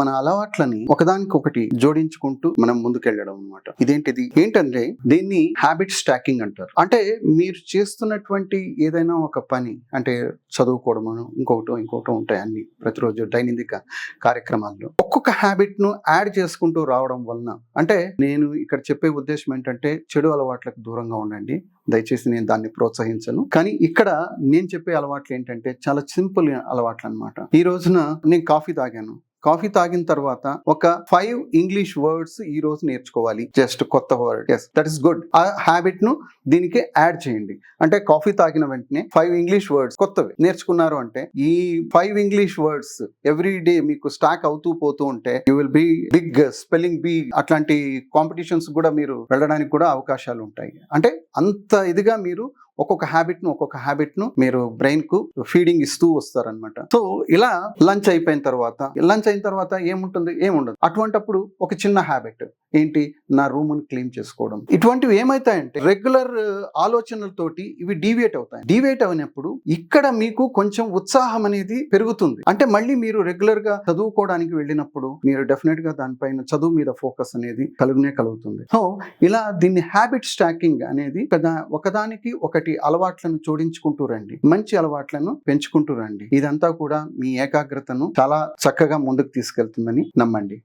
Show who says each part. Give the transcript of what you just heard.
Speaker 1: మన అలవాట్లని ఒకదానికొకటి జోడించుకుంటూ మనం ముందుకెళ్ళడం అనమాట ఇదేంటిది? ఏంటంటే దీన్ని హ్యాబిట్ స్టాకింగ్ అంటారు. అంటే మీరు చేస్తున్నటువంటి ఏదైనా ఒక పని అంటే చదువుకోవడము ఇంకొకటో ఇంకొకటో ఉంటాయి అన్ని ప్రతిరోజు దైనందిక కార్యక్రమాల్లో. ఒక్కొక్క హ్యాబిట్ను యాడ్ చేసుకుంటూ రావడం వలన అంటే నేను ఇక్కడ చెప్పే ఉద్దేశం ఏంటంటే చెడు అలవాట్లకు దూరంగా ఉండండి. దయచేసి నేను దాన్ని ప్రోత్సహించను. కానీ ఇక్కడ నేను చెప్పే అలవాట్లు ఏంటంటే చాలా సింపుల్ అలవాట్లు అన్నమాట ఈ రోజున నేను కాఫీ తాగాను. కాఫీ తాగిన తర్వాత ఒక ఫైవ్ ఇంగ్లీష్ వర్డ్స్ ఈ రోజు నేర్చుకోవాలి. జస్ట్ కొత్త word yes that is good ఆ హ్యాబిట్ను దీనికి యాడ్ చేయండి. అంటే కాఫీ తాగిన వెంటనే ఫైవ్ ఇంగ్లీష్ వర్డ్స్ కొత్తవి. నేర్చుకున్నారు అంటే ఈ five English words every day మీకు స్టాక్ అవుతూ పోతూ ఉంటే you will be big spelling bee అట్లాంటి కాంపిటీషన్స్ కూడా మీరు వెళ్ళడానికి కూడా అవకాశాలు ఉంటాయి. అంటే అంత ఇదిగా మీరు ఒక్కొక్క హ్యాబిట్ను ఒక్కొక్క హ్యాబిట్ను మీరు బ్రెయిన్కు ఫీడింగ్ ఇస్తూ వస్తారనమాట సో ఇలా లంచ్ అయిపోయిన తర్వాత లంచ్ అయిన తర్వాత ఏముంటుంది? ఏముండదు. అటువంటప్పుడు ఒక చిన్న హ్యాబిట్ ఏంటి? నా రూమ్ని క్లీన్ చేసుకోవడం. ఇటువంటివి ఏమైతాయంటే రెగ్యులర్ ఆలోచనలతోటి ఇవి డీవియేట్ అవుతాయి. డీవియేట్ అయినప్పుడు ఇక్కడ మీకు కొంచెం ఉత్సాహం అనేది పెరుగుతుంది. అంటే మళ్ళీ మీరు రెగ్యులర్గా చదువుకోవడానికి వెళ్ళినప్పుడు మీరు డెఫినెట్గా దానిపైన చదువు మీద ఫోకస్ అనేది కలుగునే కలుగుతుంది. సో ఇలా దీన్ని హ్యాబిట్ స్టాకింగ్ అనేది ఒకదానికి ఒకటి అలవాట్లను జోడించుకుంటూ రండి. మంచి అలవాట్లను పెంచుకుంటూ రండి. ఇదంతా కూడా మీ ఏకాగ్రతను చాలా చక్కగా ముందుకు తీసుకెళ్తుందని నమ్మండి.